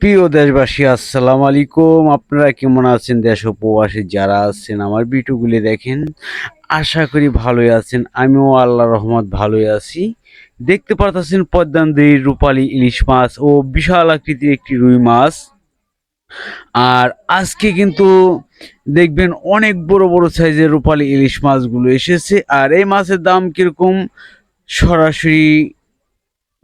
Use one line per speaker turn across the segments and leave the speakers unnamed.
প্রিয় দেশবাসী, আসসালামু আলাইকুম। আপনারা কেমন আছেন? দেশ উপবাসী যারা আছেন, আমার ভিডিওগুলি দেখেন, আশা করি ভালোই আছেন। আমিও আল্লাহ রহমত, ভালোই আছি। দেখতে পারতেছেন পদ্মান্দির রূপালী ইলিশ মাছ ও বিশাল আকৃতির একটি রুই মাছ। আর আজকে কিন্তু দেখবেন অনেক বড় বড় সাইজের রূপালী ইলিশ মাছগুলো এসেছে। আর এই মাছের দাম কীরকম? সরাসরি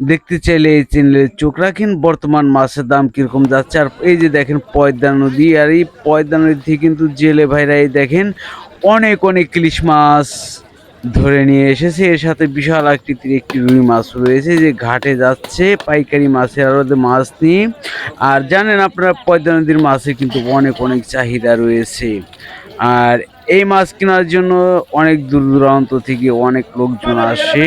দেখতে চাইলে এই চ্যানেলে চোখ রাখেন। বর্তমান মাছের দাম কীরকম যাচ্ছে? আর এই যে দেখেন পয়দা নদী, আর এই পয়দা নদী থেকে কিন্তু জেলে ভাইরা এই দেখেন অনেক অনেক ইলিশ মাছ ধরে নিয়ে এসেছে। এর সাথে বিশাল আকৃতির একটি রুই মাছ রয়েছে যে ঘাটে যাচ্ছে, পাইকারি মাছের আড়তে মাছ নিয়ে। আর জানেন আপনারা, পয়দা নদীর মাছের কিন্তু অনেক অনেক চাহিদা রয়েছে। আর এই মাছ কেনার জন্য অনেক দূর দূরান্ত থেকে অনেক লোকজন আসে।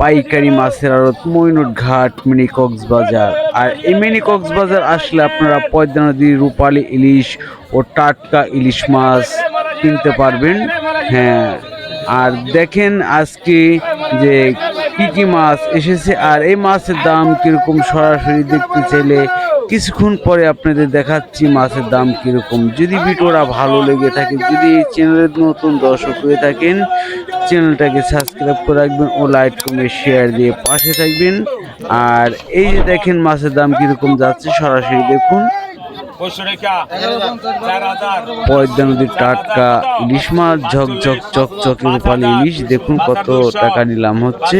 পাইকারি মাছের আড়ত মইনুট ঘাট, মিনি কক্সবাজার। আর এই মিনি কক্সবাজার আসলে আপনারা পদ্মা নদীর রূপালী ইলিশ ও টাটকা ইলিশ মাছ কিনতে পারবেন। হ্যাঁ আর দেখেন আজকে যে কি কি মাছ এসেছে, আর এই মাছের দাম কীরকম সরাসরি দেখতে চাইলে কিছুক্ষণ পরে আপনাদের দেখাচ্ছি মাছের দাম কীরকম। যদি ভিডিওটা ভালো লেগে থাকে, যদি চ্যানেলের নতুন দর্শক হয়ে থাকেন চ্যানেলটাকে সাবস্ক্রাইব করে রাখবেন ও লাইক, কমেন্ট শেয়ার দিয়ে পাশে থাকবেন। আর এই যে দেখেন মাছের দাম কীরকম যাচ্ছে, সরাসরি দেখুন। দেখুন কত টাকা নিলাম হচ্ছে।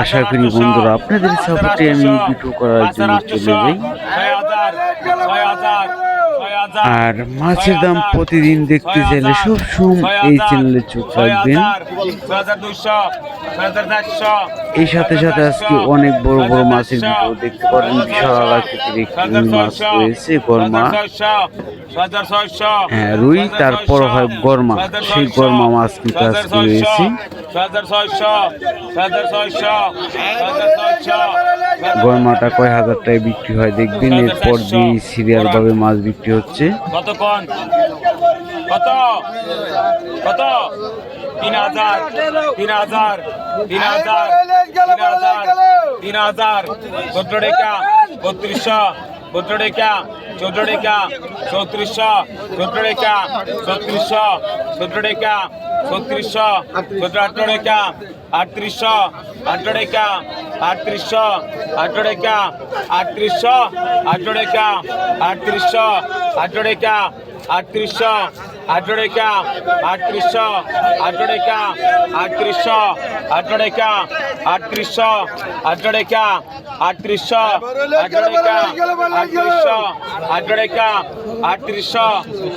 আশা করি বন্ধুরা আপনাদের সাপোর্টে আমি করার জন্য চলে যাই। আর মাছের দাম প্রতিদিন দেখতে চাইলে সব সময় এই চ্যানেলে চোখ রাখবেন এই সাথে সাথে আজকে অনেক বড় বড় মাছের ভিডিও দেখতে পারেন বিশাল আকৃতির একটি মাছ রয়েছে গরমা হ্যাঁ রুই তারপর হয় গরমা সেই গরমা মাছ কিন্তু আজকে রয়েছে গরমাটা কয় হাজার টাকায় বিক্রি হয় দেখবেন, এরপর দিয়ে সিরিয়াল ভাবে মাছ বিক্রি হচ্ছে।
কত কত? কত? তিন হাজার, তিন তিন হাজার তিন হাজার টাকা, বত্রিশশো চৌত্রিশশো আটত্রিশশো আটত্রিশশো আঠারো টাকা আটত্রিশশো আঠারো টাকা আটত্রিশশো আঠারো টাকা আটত্রিশশো আঠারো টাকা আটত্রিশশো আঠারো টাকা আটত্রিশশো আঠারো টাকা আটত্রিশশো আঠারো টাকা আটত্রিশশো আঠারো টাকা আটত্রিশশো আঠারো টাকা আটত্রিশশো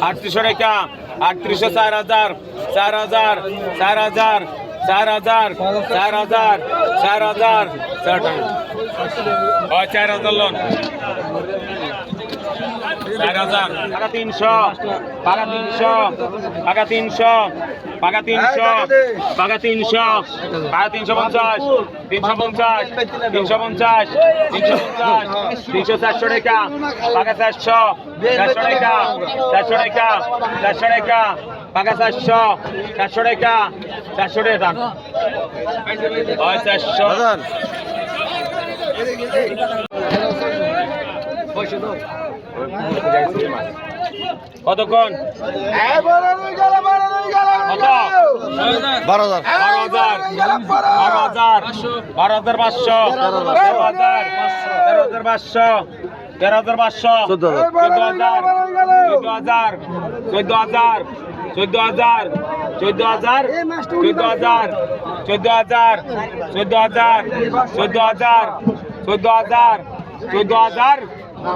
আটত্রিশশো টাকা আটত্রিশশো চার হাজার চার হাজার চার হাজার চার হাজার চার হাজার চার হাজার। চার টাকা। চার হাজার লোন। টাকা তিনশো টাকা তিনশো টাকা তিনশো টাকা তিনশো টাকা তিনশো টাকা তিনশো পঞ্চাশ তিনশো পঞ্চাশ তিনশো পঞ্চাশ তিনশো পঞ্চাশ তিনশো চারশো টাকা টাকা চারশো চারশো টাকা চারশো টাকা চারশো টাকা টাকা চারশো চারশো টাকা চারশো টাকা চারশো। কতক্ষণ কত
বারো হাজার
বারো হাজার বারো হাজার বারো হাজার পাঁচশো তেরো হাজার তেরো হাজার পাঁচশো তেরো হাজার পাঁচশো
চোদ্দ হাজার।
চোদ্দ হাজার চোদ্দ হাজার চোদ্দ হাজার চোদ্দ হাজার চোদ্দ হাজার চোদ্দ হাজার চোদ্দ হাজার চোদ্দ হাজার চোদ্দ হাজার চোদ্দ হাজার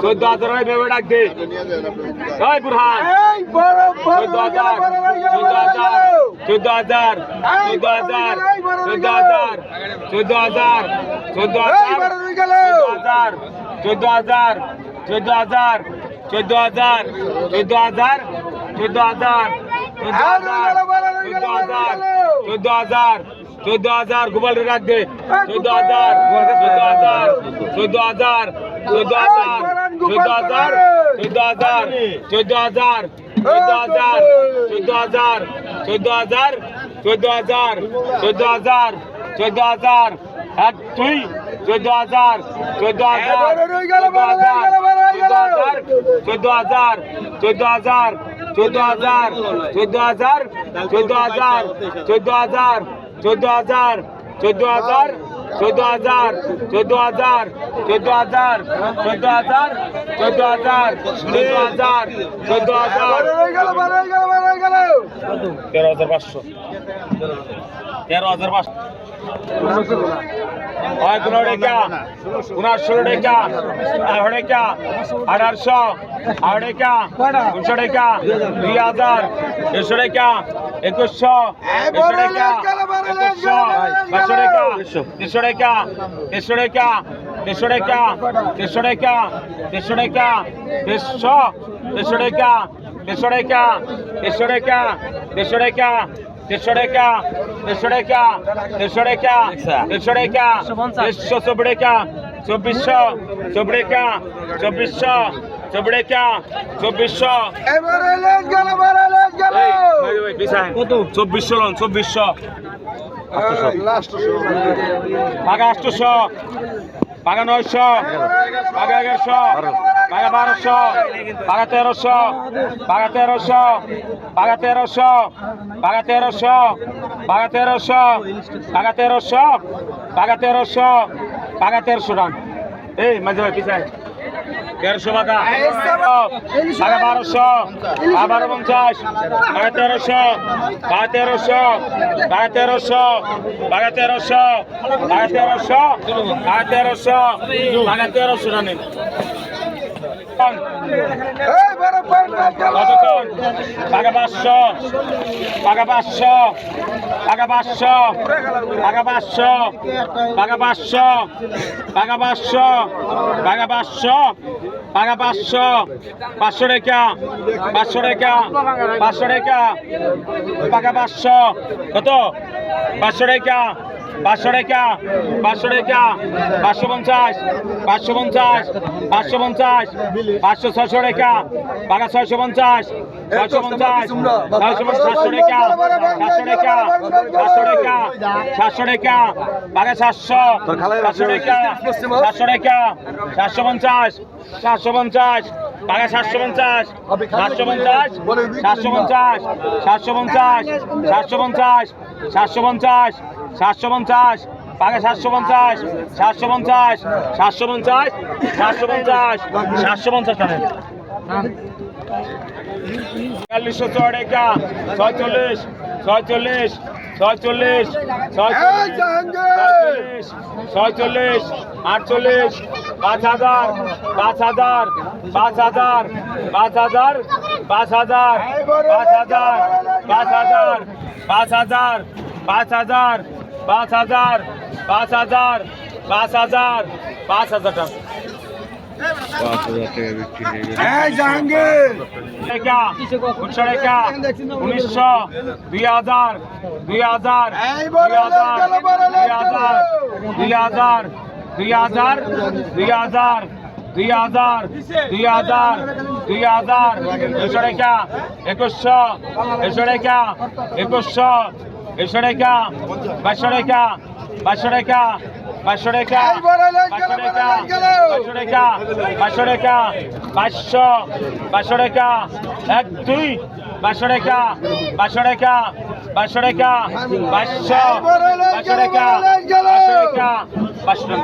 চোদ্দ হাজার ওই ভেবে ডাক দে ওই বুরহান চোদ্দ হাজার চোদ্দ হাজার চোদ্দ হাজার চোদ্দ হাজার চোদ্দ হাজার চোদ্দ হাজার চোদ্দ হাজার চোদ্দ হাজার চোদ্দ হাজার চোদ্দ হাজার চোদ্দ হাজার চোদ্দ হাজার চোদ্দ হাজার চোদ্দ হাজার চোদ্দ হাজার চোদ্দ হাজার গোপাল রাখ দে চোদ্দ হাজার চোদ্দ হাজার চোদ্দ হাজার চোদ্দ হাজার চোদ্দ হাজার চোদ্দ হাজার চোদ্দ হাজার চোদ্দ হাজার চোদ্দ হাজার চোদ্দ হাজার চোদ্দ হাজার চোদ্দ হাজার চোদ্দ হাজার এক দুই চোদ্দ হাজার চোদ্দ হাজার চোদ্দ হাজার চোদ্দ হাজার চোদ্দ হাজার চোদ্দ হাজার চোদ্দ হাজার চোদ্দ হাজার চোদ্দ হাজার চোদ্দ হাজার চোদ্দ হাজার চোদ্দ হাজার চোদ্দ হাজার চোদ্দ হাজার চোদ্দ হাজার চোদ্দ হাজার চোদ্দ হাজার তেরো হাজার পাঁচশো। তেরো হাজার পাঁচশো। পনেরো টাকা ষোলো টাকা আঠারো টাকা আঠারোশো? আঠারো টাকা উনশো টাকা দুই হাজার? দেড়শো টাকা একুশশো? দেড়শো টাকা একুশশো? পাঁচশো টাকা দেড়শো টাকা দেড়শো টাকা দেড়শো টাকা দেড়শো টাকা দেড়শো টাকা দেড়শো? দেড়শো টাকা দেড়শো টাকা দেড়শো টাকা দেড়শো টাকা দেড়শো টাকা দেড়শো টাকা দেড়শো টাকা দেড়শো টাকা দেড়শো চব্বিশ টাকা চব্বিশশো চব্বিশ টাকা চব্বিশশো চব্বিশ টাকা চব্বিশশো। চব্বিশশো লন, চব্বিশশো। পাকা আটশোশো। পাকা নয়শো। পাকা এগারোশো। পাকা বারোশো। পাকা তেরোশো। পাকা তেরোশো। পাকা তেরোশো। পাকা তেরোশো। পাকা তেরোশো। পাকা তেরোশো। পাকা তেরোশো। পাকা তেরোশো রান। এই, মাঝে ভাই, পিছায়। দেড়শো টাকা সাড়ে বারোশো আবারও পঞ্চাশ বা তেরোশো বা তেরোশো বা তেরোশো বা তেরোশো বা তেরোশো বা তেরোশো বা তেরোশো জানেন পাকা পাঁচশো পাকা পাঁচশো পাকা পাঁচশো পাকা পাঁচশো পাকা পাঁচশো পাকা পাঁচশো পাকা পাঁচশো পাকা পাঁচশো পাঁচশো টাকা পাঁচশো টাকা পাঁচশো টাকা পাকা পাঁচশো, কত? পাঁচশো টাকা পাঁচশো টাকা পাঁচশো টাকা পাঁচশো পঞ্চাশ পাঁচশো পঞ্চাশ পাঁচশো পঞ্চাশ পাঁচশো ছয়শো টাকা পাকা ছয়শো পঞ্চাশ ছয়শো পঞ্চাশ সাতশো টাকা সাতশো টাকা সাতশো টাকা সাতশো টাকা পাকা সাতশো সাতশো টাকা সাতশো টাকা সাতশো পঞ্চাশ সাতশো পঞ্চাশ পাকা সাতশো পঞ্চাশ সাতশো পঞ্চাশ সাতশো পঞ্চাশ সাতশো পঞ্চাশ সাতশো পঞ্চাশ সাতশো পঞ্চাশ সাতশো পঞ্চাশ, পাকা সাতশো পঞ্চাশ সাতশো পঞ্চাশ সাতশো পঞ্চাশ সাতশো পঞ্চাশ সাতশো পঞ্চাশ টাকা বিয়াল্লিশশো ছয়চল্লিশ ছয়চল্লিশ ছয়চল্লিশ ছয়চল্লিশ ছয়চল্লিশ, আটচল্লিশ, পাঁচ হাজার পাঁচ হাজার পাঁচ হাজার পাঁচ হাজার পাঁচ হাজার পাঁচ হাজার পাঁচ হাজার পাঁচ হাজার পাঁচ হাজার পাঁচ হাজার পাঁচ হাজার পাঁচ হাজার পাঁচ হাজার টাকা। উনিশশো দুই হাজার দুই হাজার দুই হাজার দুই হাজার দুই হাজার দুই হাজার দুই হাজার দুই হাজার দুই হাজার দুই হাজার। দুশো টাকা একুশশো একুশশো টাকা একুশশো একশো টাকা পাঁচশো টাকা পাঁচশো টাকা পাঁচশো টাকা পাঁচশো টাকা পাঁচশো টাকা পাঁচশো পাঁচশো টাকা এক দুই পাঁচশো টাকা পাঁচশো। টাকা পাঁচশো টাকা পাঁচশো